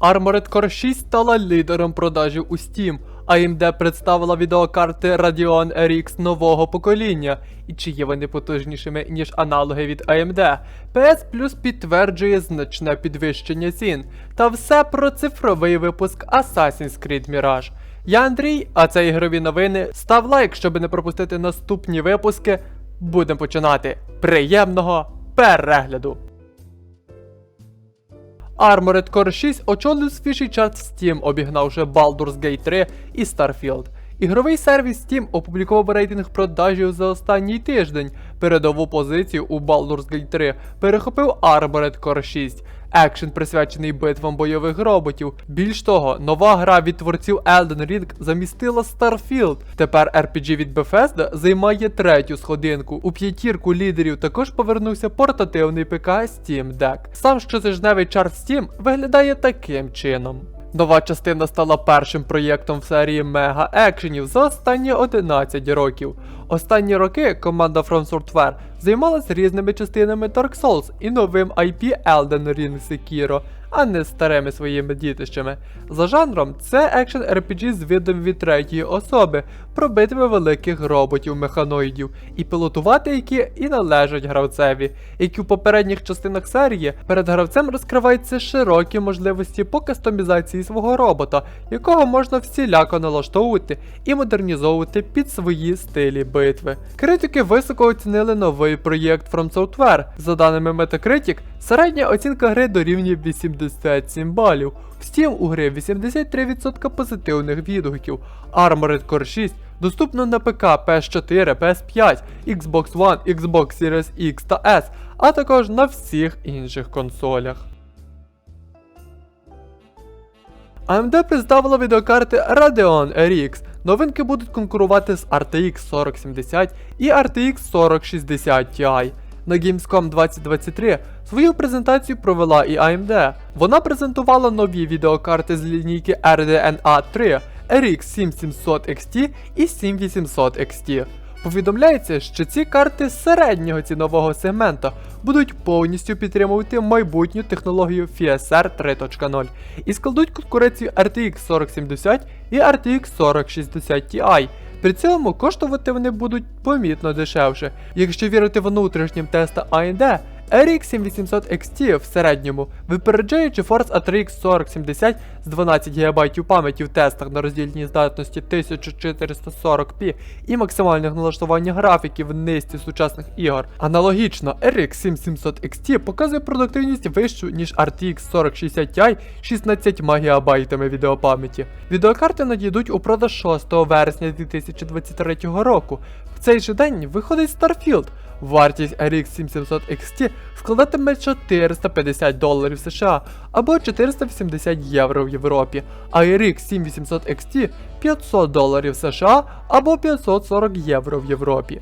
Armored Core 6 стала лідером продажів у Steam. AMD представила відеокарти Radeon RX нового покоління, і чи є вони потужнішими, ніж аналоги від AMD. PS Plus підтверджує значне підвищення цін. Та все про цифровий випуск Assassin's Creed Mirage. Я Андрій, а це ігрові новини. Став лайк, щоб не пропустити наступні випуски. Будемо починати. Приємного перегляду! Armored Core 6 очолив свіжий чарт Steam, обігнавши Baldur's Gate 3 і Starfield. Ігровий сервіс Steam опублікував рейтинг продажів за останній тиждень. Передову позицію у Baldur's Gate 3 перехопив Armored Core 6. Екшен присвячений битвам бойових роботів. Більш того, нова гра від творців Elden Ring замістила Starfield. Тепер RPG від Bethesda займає третю сходинку. У п'ятірку лідерів також повернувся портативний ПК Steam Deck. Сам щотижневий чарт Steam виглядає таким чином. Нова частина стала першим проєктом в серії мега екшенів за останні 11 років. Останні роки команда From Software займалась різними частинами Dark Souls і новим IP Elden Ring Sekiro, а не старими своїми дітищами. За жанром, це екшен RPG з видом від третьої особи, про битви великих роботів-механоїдів, і пілотувати які і належать гравцеві, як і в попередніх частинах серії, перед гравцем розкриваються широкі можливості по кастомізації свого робота, якого можна всіляко налаштовувати і модернізовувати під свої стилі битви. Критики високо оцінили новий проєкт From Software. За даними Metacritic, середня оцінка гри дорівнює 87 балів. В Steam у гри 83% позитивних відгуків. Armored Core 6 доступно на ПК PS4, PS5, Xbox One, Xbox Series X та S, а також на всіх інших консолях. AMD представила відеокарти Radeon RX. Новинки будуть конкурувати з RTX 4070 і RTX 4060 Ti. На Gamescom 2023 свою презентацію провела і AMD. Вона презентувала нові відеокарти з лінійки RDNA 3, RX 7700 XT і 7800 XT. Повідомляється, що ці карти середнього цінового сегмента будуть повністю підтримувати майбутню технологію FSR 3.0 і складуть конкуренцію RTX 4070 і RTX 4060 Ti. При цьому коштувати вони будуть помітно дешевше. Якщо вірити внутрішнім тестам AMD, RX 7800 XT в середньому випереджає GeForce RTX 4070 з 12 ГБ пам'яті в тестах на роздільній здатності 1440p і максимальних налаштування графіків в низці сучасних ігор. Аналогічно, RX 7700 XT показує продуктивність вищу, ніж RTX 4060 Ti 16 ГБ відеопам'яті. Відеокарти надійдуть у продаж 6 вересня 2023 року. Цей же день виходить Starfield. Вартість RX 7700 XT складатиме 450 доларів США або 480 євро в Європі, а RX 7800 XT 500 доларів США або 540 євро в Європі.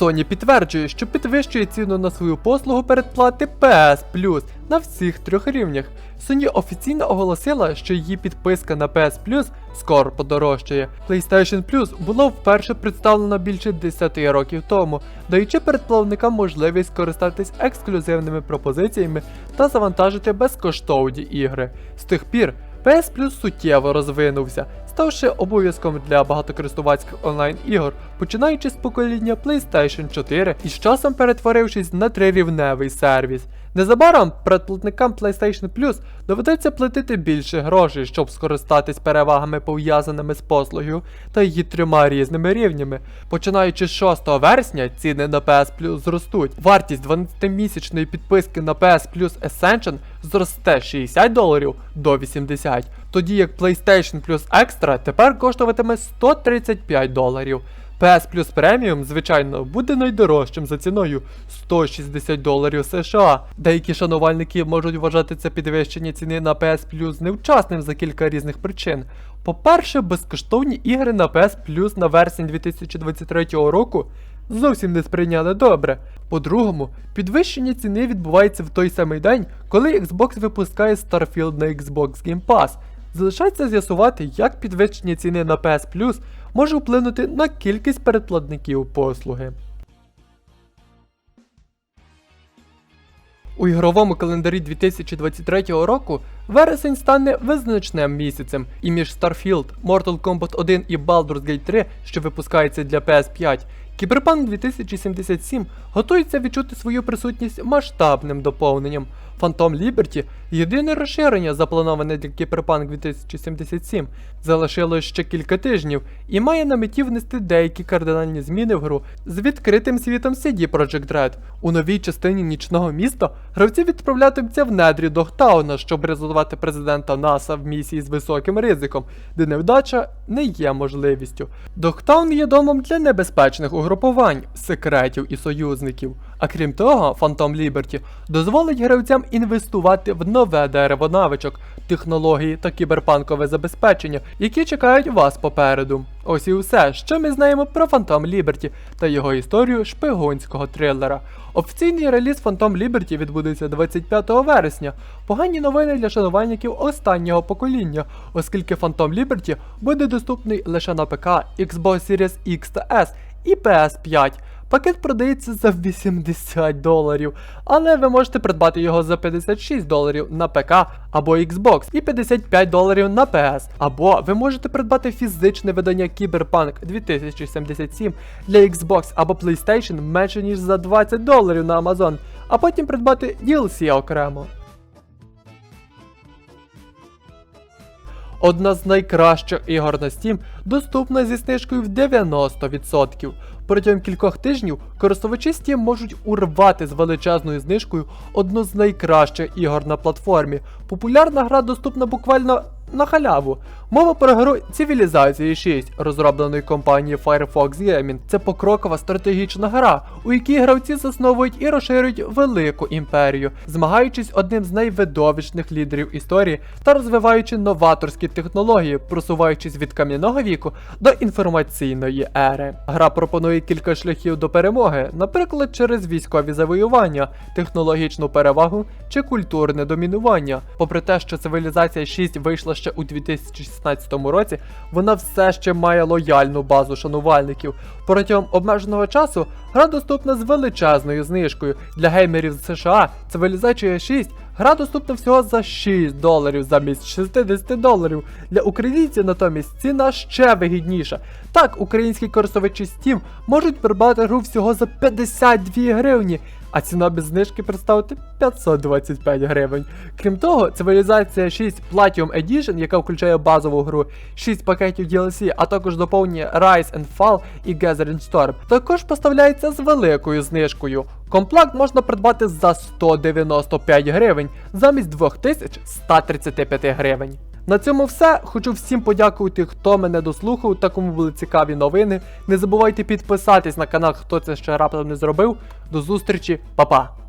Sony підтверджує, що підвищує ціну на свою послугу передплати PS Plus на всіх трьох рівнях. Sony офіційно оголосила, що її підписка на PS Plus скоро подорожчає. PlayStation Plus було вперше представлено більше 10 років тому, даючи передплавникам можливість скористатись ексклюзивними пропозиціями та завантажити безкоштовні ігри. З тих пір PS Plus суттєво розвинувся, ставши обов'язком для багатокористувацьких онлайн-ігор, починаючи з покоління PlayStation 4 і з часом перетворившись на трирівневий сервіс. Незабаром передплатникам PlayStation Plus доведеться платити більше грошей, щоб скористатись перевагами пов'язаними з послугою та її трьома різними рівнями. Починаючи з 6 вересня, ціни на PS Plus зростуть. Вартість 12-місячної підписки на PS Plus Ascension зросте з 60 доларів до 80, тоді як PlayStation Plus Extra тепер коштуватиме 135 доларів. PS Plus Premium, звичайно, буде найдорожчим за ціною 160 доларів США. Деякі шанувальники можуть вважати це підвищення ціни на PS Plus невчасним за кілька різних причин. По-перше, безкоштовні ігри на PS Plus на вересень 2023 року зовсім не сприйняли добре. По-другому, підвищення ціни відбувається в той самий день, коли Xbox випускає Starfield на Xbox Game Pass. Залишається з'ясувати, як підвищення ціни на PS Plus може вплинути на кількість передплатників послуги. У ігровому календарі 2023 року вересень стане визначним місяцем, і між Starfield, Mortal Kombat 1 і Baldur's Gate 3, що випускається для PS5, Cyberpunk 2077 готується відчути свою присутність масштабним доповненням. Phantom Liberty – єдине розширення, заплановане для Cyberpunk 2077, залишилось ще кілька тижнів і має на меті внести деякі кардинальні зміни в гру з відкритим світом CD Projekt Red. У новій частині нічного міста гравці відправлятимуться в недрі Догтауна, щоб рятувати президента НАСА в місії з високим ризиком, де невдача не є можливістю. Догтаун є домом для небезпечних угрупувань, секретів і союзників. А крім того, Phantom Liberty дозволить гравцям інвестувати в нове дерево навичок, технології та кіберпанкове забезпечення, які чекають вас попереду. Ось і все, що ми знаємо про Phantom Liberty та його історію шпигунського трилера. Офіційний реліз Phantom Liberty відбудеться 25 вересня. Погані новини для шанувальників останнього покоління, оскільки Phantom Liberty буде доступний лише на ПК, Xbox Series X та S і PS5. Пакет продається за 80 доларів, але ви можете придбати його за 56 доларів на ПК або Xbox і 55 доларів на PS. Або ви можете придбати фізичне видання Cyberpunk 2077 для Xbox або PlayStation менше ніж за 20 доларів на Amazon, а потім придбати DLC окремо. Одна з найкращих ігор на Steam доступна зі знижкою в 90%. Протягом кількох тижнів користувачі Steam можуть урвати з величезною знижкою одну з найкращих ігор на платформі. Популярна гра доступна буквально на халяву. Мова про гру Цивілізації 6, розробленої компанією Firefox Gaming. Це покрокова стратегічна гра, у якій гравці засновують і розширюють велику імперію, змагаючись одним з найвидовищних лідерів історії та розвиваючи новаторські технології, просуваючись від кам'яного віку до інформаційної ери. Гра пропонує кілька шляхів до перемоги, наприклад, через військові завоювання, технологічну перевагу чи культурне домінування. Попри те, що цивілізація 6 вийшла ще у 2016 році, вона все ще має лояльну базу шанувальників. Протягом обмеженого часу гра доступна з величезною знижкою. Для геймерів з США цивілізація 6 Гра доступна всього за 6 доларів замість 60 доларів. Для українців натомість ціна ще вигідніша. Так, українські користувачі Steam можуть придбати гру всього за 52 гривні, а ціна без знижки представити 525 гривень. Крім того, цивілізація 6 Platinum Edition, яка включає базову гру, 6 пакетів DLC, а також доповнює Rise and Fall і Gathering Storm, також поставляється з великою знижкою. Комплект можна придбати за 195 гривень замість 2135 гривень. На цьому все. Хочу всім подякувати, хто мене дослухав та кому були цікаві новини. Не забувайте підписатись на канал, хто це ще раптом не зробив. До зустрічі, па-па!